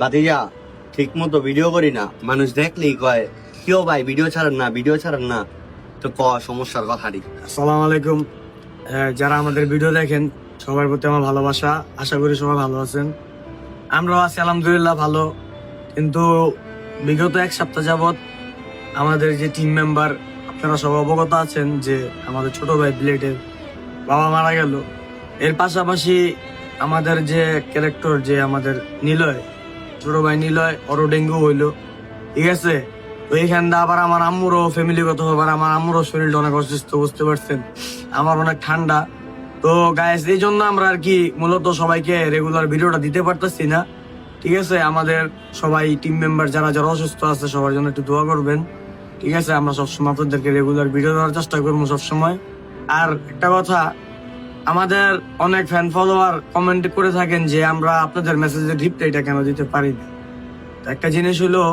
বাতিজা ঠিক মতো ভিডিও করি না। মানুষ দেখলেই কয় কেউ ভাই ভিডিও ছাড়েন না ভিডিও ছাড়েন না। তো ক, সমস্যার কথা কথাটি আসসালামু আলাইকুম। যারা আমাদের ভিডিও দেখেন, সবার প্রতি আমার ভালোবাসা। আশা করি সবাই ভালো আছেন। আমরাও আছি, আলহামদুলিল্লাহ, ভালো। কিন্তু বিগত এক সপ্তাহ যাবৎ আমাদের যে টিম মেম্বার আপনারা সব অবগত আছেন যে আমাদের ছোট ভাই ব্লেডের বাবা মারা গেল। এর পাশাপাশি আমাদের যে ক্যারেক্টর যে আমাদের নিলয় ছোট ভাই নিলয় ওরও ডেঙ্গু হইল। ঠিক আছে? তো এইখান দিয়ে আবার আমার আম্মুরও ফ্যামিলিগত আবার আমার আম্মুরও শরীরটা অনেক অসুস্থ, বুঝতে পারছেন? আমার অনেক ঠান্ডা। তো গায়েস এই জন্য আমরা আর কি মূলত সবাইকে রেগুলার ভিডিওটা দিতে পারতেছি না। ঠিক আছে? আমাদের সবাই টিম মেম্বার যারা যারা অসুস্থ আছে, সবার জন্য একটু দোয়া করবেন। ঠিক আছে? আমরা সবসময় আপনাদেরকে রেগুলার ভিডিও দেওয়ার চেষ্টা করব সবসময়। আর একটা কথা আমাদের অনেক ফ্যান ফলোয়ার কমেন্ট করে থাকেন যে আমরা আপনাদের মেসেজের রিপ্লাইটা কেন দিতে পারি না? একটা জিনিস হলো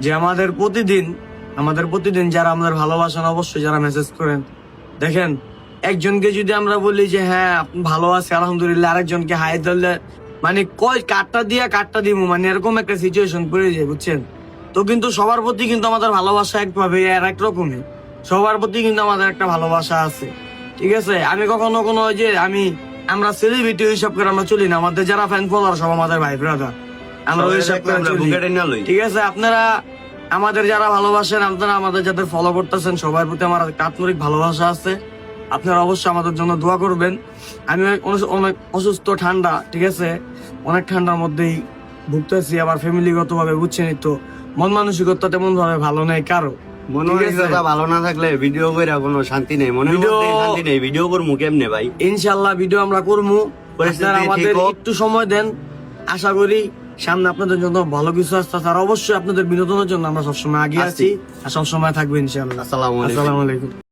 যে আমাদের প্রতিদিন আমাদের প্রতিদিন যারা আমাদের ভালোবাসেন অবশ্যই যারা মেসেজ করেন। দেখেন, একজনকে যদি আমরা বলি যে হ্যাঁ ভালো আছে আলহামদুলিল্লাহ, আরেকজনকে হাই ধরলে মানে কই কাঠটা দিয়া কাঠটা দিব মানে এরকম একটা সিচুয়েশন পড়ে যায়, বুঝছেন? তো কিন্তু সবার প্রতি কিন্তু আমাদের ভালোবাসা একভাবে আর এক রকমই সবার প্রতি কিন্তু আমাদের একটা ভালোবাসা আছে। ঠিক আছে? আমি কখনো কোনো ওই যে আমি আমরা সেলিব্রিটি হিসাব করে আমরা চলি না। আমাদের যারা ফ্যান ফলোয়ার সব আমাদের ভাই ব্রাদার আমরা ওই হিসাব করে চলি। ঠিক আছে? আপনারা আমাদের যারা ভালোবাসেন আপনারা আমাদের যাদের ফলো করতেছেন সবার প্রতি আমার আত্মরিক ভালোবাসা আছে। আপনারা অবশ্যই আমাদের জন্য দোয়া করবেন। আমি অনেক- অসুস্থ ঠান্ডা ঠিক আছে? অনেক ঠান্ডার মধ্যেই ভুগতেছি আবার ফ্যামিলিগত ভাবে বুঝছেনই তো। মন মানসিকতা তেমন ভাবে ভালো নেই কারও। ভালো না থাকলে ভিডিও করে কোনো শান্তি নেই মনে শান্তি নেই ভিডিও করব কেমনে ভাই? ইনশাল্লাহ ভিডিও আমরা করব আপনারা আমাদের একটু সময় দেন। আশা করি সামনে আপনাদের জন্য ভালো কিছু আসতে আর অবশ্যই আপনাদের বিনোদনের জন্য আমরা সবসময় আগে আছি। আর সবসময় থাকব ইনশাল্লাহ আসসালামু আলাইকুম।